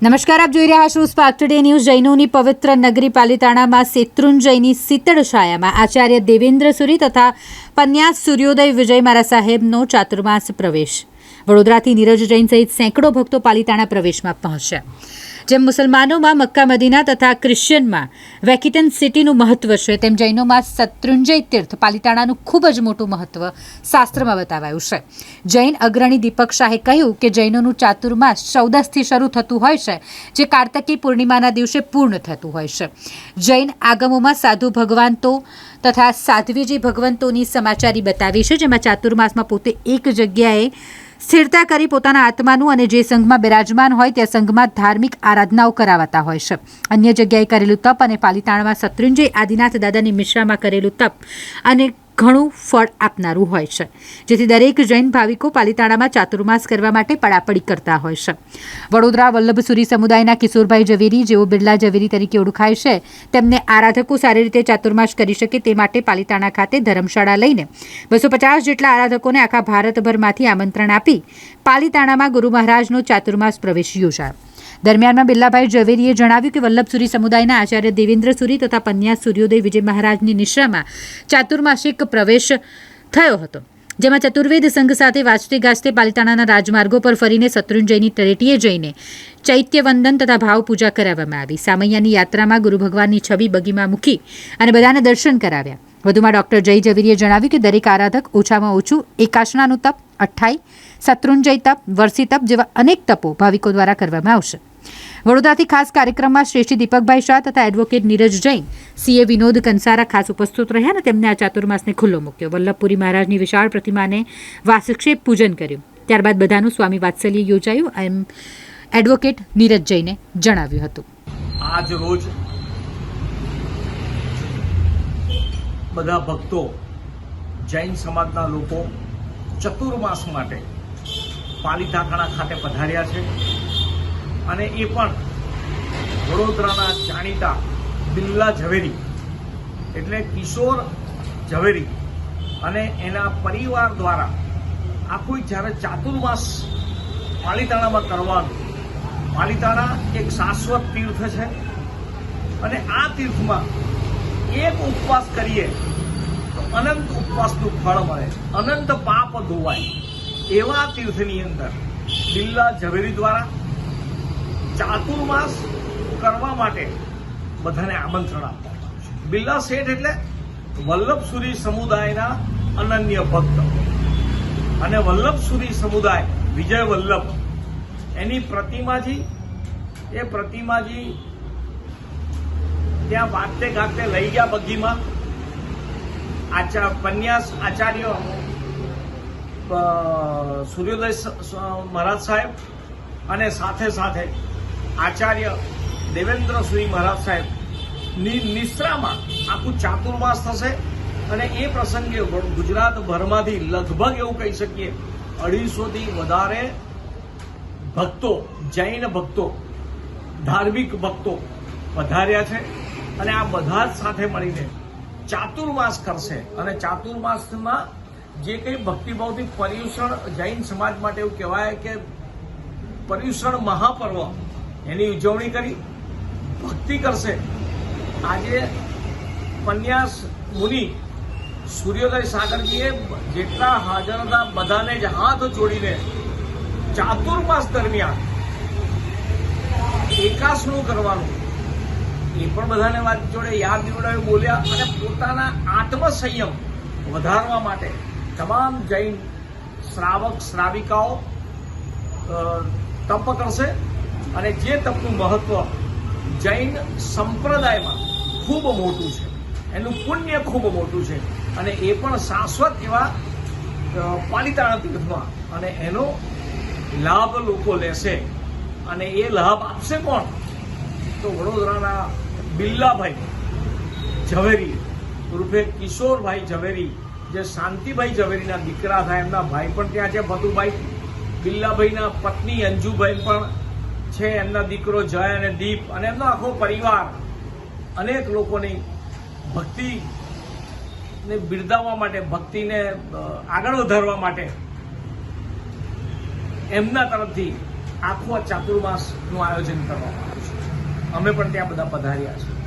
નમસ્કાર, આપ જોઈ રહ્યા છો સ્પાર્ક ટુડે ન્યૂઝ જૈનોની પવિત્ર નગરી પાલિતાણામાં શેત્રુંજયની શીતળ છાયામાં આચાર્ય દેવેન્દ્ર સુરી તથા પન્યાસ સૂર્યોદય વિજય મારા સાહેબનો ચાતુર્માસ પ્રવેશ. વડોદરાથી નીરજ જૈન સહિત સેંકડો ભક્તો પાલિતાણા પ્રવેશમાં પહોંચ્યા. જેમ મુસલમાનોમાં મક્કા મદીના તથા ક્રિશ્ચિયનમાં વેકિટન સિટીનું મહત્વ છે, તેમ જૈનોમાં શત્રુંજય તીર્થ પાલિતાણાનું ખૂબ જ મોટું મહત્વ શાસ્ત્રમાં બતાવાયું છે. જૈન અગ્રણી દીપક શાહે કહ્યું કે જૈનોનું ચાતુર્માસ ચૌદસથી શરૂ થતું હોય છે, જે કાર્તકી પૂર્ણિમાના દિવસે પૂર્ણ થતું હોય છે. જૈન આગમોમાં સાધુ ભગવાનતો તથા સાધ્વીજી ભગવંતોની સમાચારી બતાવી છે, જેમાં ચાતુર્માસમાં પોતે એક જગ્યાએ સ્થિરતા કરી પોતાના આત્માનું અને જે સંઘમાં બિરાજમાન હોય તે સંઘમાં ધાર્મિક આરાધનાઓ કરાવાતા હોય છે. અન્ય જગ્યાએ કરેલું તપ અને પાલિતાણમાં શત્રુંજય, આદિનાથ દાદાની મિશ્રામાં કરેલું તપ અને ઘણું ફળ આપનારું હોય છે, જેથી દરેક જૈન ભાવિકો પાલિતાણામાં ચાતુર્માસ કરવા માટે પડાપડી કરતા હોય છે. વડોદરા વલ્લભસુરી સમુદાયના કિશોરભાઈ ઝવેરી જેઓ બિરલા ઝવેરી તરીકે ઓળખાય છે, તેમને આરાધકો સારી રીતે ચાતુર્માસ કરી શકે તે માટે પાલિતાણા ખાતે ધર્મશાળા લઈને બસો પચાસ જેટલા આરાધકોને આખા ભારતભરમાંથી આમંત્રણ આપી પાલિતાણામાં ગુરુ મહારાજનો ચાતુર્માસ પ્રવેશ યોજાયો. દરમિયાનમાં બિલ્લાભાઈ ઝવેરીએ જણાવ્યું કે વલ્લભસુરી સમુદાયના આચાર્ય દેવેન્દ્ર સુરી તથા પન્યાસ સૂર્યોદય વિજય મહારાજની નિશ્રામાં ચાતુર્માસિક પ્રવેશ થયો હતો, જેમાં ચતુર્વેદ સંઘ સાથે વાંચતે ગાજતે પાલિતાણાના રાજમાર્ગો પર ફરીને શત્રુંજયની તળેટીએ જઈને ચૈત્યવંદન તથા ભાવ પૂજા કરાવવામાં આવી. સામૈયાની યાત્રામાં ગુરુ ભગવાનની છબી બગીમાં મૂકી અને બધાને દર્શન કરાવ્યા. વધુમાં ડોક્ટર જય ઝવેરીએ જણાવ્યું કે દરેક આરાધક ઓછામાં ઓછું એકાશનાનું તપ, અઠ્ઠાઈ, શત્રુંજય તપ, વર્ષી તપ જેવા અનેક તપો ભાવિકો દ્વારા કરવામાં આવશે. વડોદરાથી ખાસ કાર્યક્રમમાં શ્રેષ્ઠી દીપકભાઈ શાહ તથા એડવોકેટ નીરજ જૈન, સીએ વિનોદ કંસારા ખાસ ઉપસ્થિત રહ્યા અને તેમને આ ચાતુર્માસને ખુલ્લો મૂક્યો. વલ્લભપુરી મહારાજની વિશાળ પ્રતિમાને વાસક્ષેપ પૂજન કર્યું. ત્યારબાદ બધાનું સ્વામી વાત્સલ્ય યોજાયું. એમ એડવોકેટ નીરજ જૈને જણાવ્યું હતું. આજ રોજ બધા ભક્તો જૈન સમાજના લોકો ચતુર્માસ માટે પાલીતાણા ખાતે પધાર્યા છે. અને એ પણ વડોદરાના જાણીતા બિલ્લા ઝવેરી એટલે કિશોર ઝવેરી અને એના પરિવાર દ્વારા આખું જ્યારે ચાતુર્માસ પાલીતાણામાં કરવાનું, પાલીતાણા એક શાશ્વત તીર્થ છે અને આ તીર્થમાં એક ઉપવાસ કરીએ, તો અનંત ઉપવાસનું ફળ મળે, અનંત પાપ ધોવાય. એવા તીર્થની અંદર બિલ્લા ઝવેરી દ્વારા ચાતુર્માસ કરવા માટે બધાને આમંત્રણ આવ્યું છે. બિલ્લા શેઠ એટલે વલ્લભસુરી સમુદાયના અનન્ય ભક્ત. અને વલ્લભસુરી સમુદાય, વિજય વલ્લભ, એની પ્રતિમાજી, એ પ્રતિમાજી ત્યાં વાગતે ગાગતે લઈ ગયા બગીમાં. આચા પન્યાસ આચાર્ય સૂર્યોદય મહારાજ સાહેબ અને સાથે સાથે આચાર્ય દેવેન્દ્ર સુરી મહારાજ સાહેબ. નિશ્રામાં આખું ચાતુર્માસ થશે અને એ પ્રસંગે ગુજરાતભરમાંથી લગભગ એવું કહી શકીએ, અઢીસોથી વધારે ભક્તો, જૈન ભક્તો, ધાર્મિક ભક્તો પધાર્યા છે. અને આ બધા સાથે મળીને ચાતુર્માસ કરશે. અને ચાતુર્માસમાં જે કંઈ ભક્તિભાવથી પર્યુષણ જૈન સમાજ માટે એવું કહેવાય કે પર્યુષણ મહાપર્વ, એની ઉજવણી કરી, ભક્તિ કરશે. આજે પન્યાસ મુનિ સૂર્યોદય સાગરજીએ જેટલા હાજર હતા બધાને જ હાથ જોડીને ચાતુર્માસ દરમિયાન એકાસનું કરવાનું એ પણ બધાને વાત જોડે યાદ જોડાવી બોલ્યા અને પોતાના આત્મસંયમ વધારવા માટે તમામ જૈન શ્રાવક, શ્રાવિકાઓ તપ કરશે અને જે તપનું મહત્વ જૈન સંપ્રદાયમાં ખૂબ મોટું છે, એનું પુણ્ય ખૂબ મોટું છે અને એ પણ શાશ્વત એવા પાલિતાણા તીર્થમાં અને એનો લાભ લોકો લેશે અને એ લાભ આપશે કોણ? તો વડોદરાના બિલ્લાભાઈ ઝવેરી, ઉર્ફે કિશોરભાઈ ઝવેરી, જે શાંતિભાઈ ઝવેરીના દીકરા થાય, એમના ભાઈ પણ ત્યાં છે, ભતુભાઈ. બિલ્લાભાઈના પત્ની અંજુભાઈ પણ છે, એમના દીકરો જય અને દીપ અને એમનો આખો પરિવાર. અનેક લોકોની ભક્તિ ને બિરદાવવા માટે, ભક્તિને આગળ વધારવા માટે એમના તરફથી આખો ચાતુર્માસનું આયોજન કરવામાં અમે પણ ત્યાં બધા પધાર્યા છે